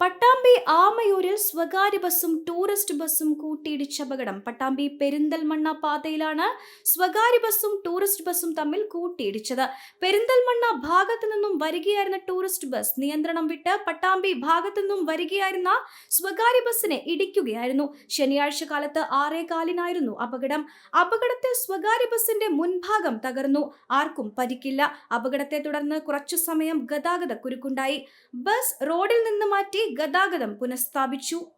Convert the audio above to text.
പട്ടാമ്പി ആമയൂരിൽ സ്വകാര്യ ബസ്സും ടൂറിസ്റ്റ് ബസ്സും കൂട്ടിയിടിച്ച അപകടം. പട്ടാമ്പി പെരിന്തൽമണ്ണ പാതയിലാണ് സ്വകാര്യ ബസ്സും ടൂറിസ്റ്റ് ബസ്സും തമ്മിൽ കൂട്ടിയിടിച്ചത്. പെരിന്തൽമണ്ണ ഭാഗത്തു നിന്നും വരികയായിരുന്ന ടൂറിസ്റ്റ് ബസ് നിയന്ത്രണം വിട്ട് പട്ടാമ്പി ഭാഗത്തു നിന്നും വരികയായിരുന്ന സ്വകാര്യ ബസ്സിനെ ഇടിക്കുകയായിരുന്നു. ശനിയാഴ്ച കാലത്ത് ആറേ കാലിനായിരുന്നു അപകടം. അപകടത്തിൽ സ്വകാര്യ ബസ്സിന്റെ മുൻഭാഗം തകർന്നു. ആർക്കും പരിക്കില്ല. അപകടത്തെ തുടർന്ന് കുറച്ചു സമയം ഗതാഗത കുരുക്കുണ്ടായി. ബസ് റോഡിൽ നിന്ന് മാറ്റി ഗതാഗതം പുനഃസ്ഥാപിച്ചു.